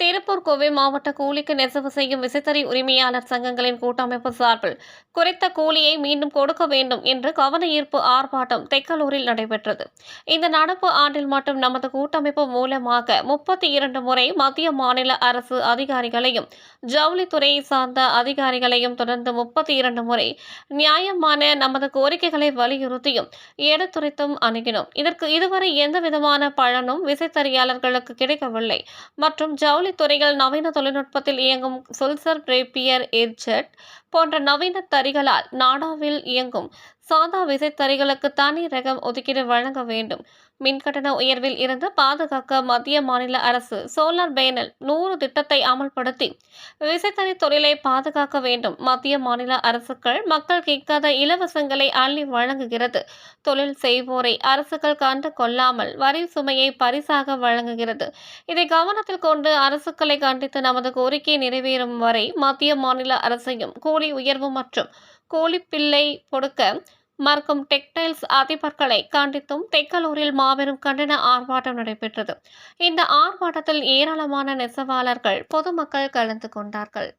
திருப்பூர் கோவை மாவட்ட கூலிக்கு நெசவு செய்யும் விசைத்தறி உரிமையாளர் சங்கங்களின் கூட்டமைப்பு சார்பில் குறைத்த கூலியை மீண்டும் கொடுக்க வேண்டும் என்று கவன ஈர்ப்பு ஆர்ப்பாட்டம் தெக்கலூரில் நடைபெற்றது. இந்த நடப்பு ஆண்டில் மட்டும் நமது கூட்டமைப்பு மூலமாக முப்பத்தி இரண்டு முறை மத்திய மாநில அரசு அதிகாரிகளையும் ஜவுளித்துறையை சார்ந்த அதிகாரிகளையும் தொடர்ந்து முப்பத்தி இரண்டு முறை நியாயமான நமது கோரிக்கைகளை வலியுறுத்தியும் எடுத்துரைத்தும் அணுகினோம். இதற்கு இதுவரை எந்த விதமான பலனும் விசைத்தறியாளர்களுக்கு கிடைக்கவில்லை. மற்றும் ஜவுளி துறைகள் நவீன தொழில்நுட்பத்தில் இயங்கும் சுல்சர் பிரேப்பியர் ஏர்ஜெட் போன்ற நவீன தறிகளால் நாடாவில் இயங்கும் சாதா விசைத்தறிகளுக்கு தனி ரகம் ஒதுக்கீடு வழங்க வேண்டும். மின்கட்டண உயர்வில் இருந்து பாதுகாக்க மத்திய மாநில அரசு சோலார் பேனல் நூறு திட்டத்தை அமல்படுத்தி விசைத்தறி தொழிலை பாதுகாக்க வேண்டும். மத்திய மாநில அரசுகள் மக்கள் கேட்காத இலவசங்களை அள்ளி வழங்குகிறது. தொழில் செய்வோரை அரசுகள் கண்டு கொள்ளாமல் வரி சுமையை பரிசாக வழங்குகிறது. இதை கவனத்தில் கொண்டு அரசுகளை கண்டித்து நமது கோரிக்கை நிறைவேறும் வரை மத்திய மாநில அரசையும் கூலி உயர்வு மற்றும் கூலிப்பிள்ளை கொடுக்க மறுக்கும் டெக்டைல்ஸ் அதிபர்களை கண்டித்தும் தெக்கலூரில் மாபெரும் கண்டன ஆர்ப்பாட்டம் நடைபெற்றது. இந்த ஆர்ப்பாட்டத்தில் ஏராளமான நெசவாளர்கள் பொதுமக்கள் கலந்து கொண்டார்கள்.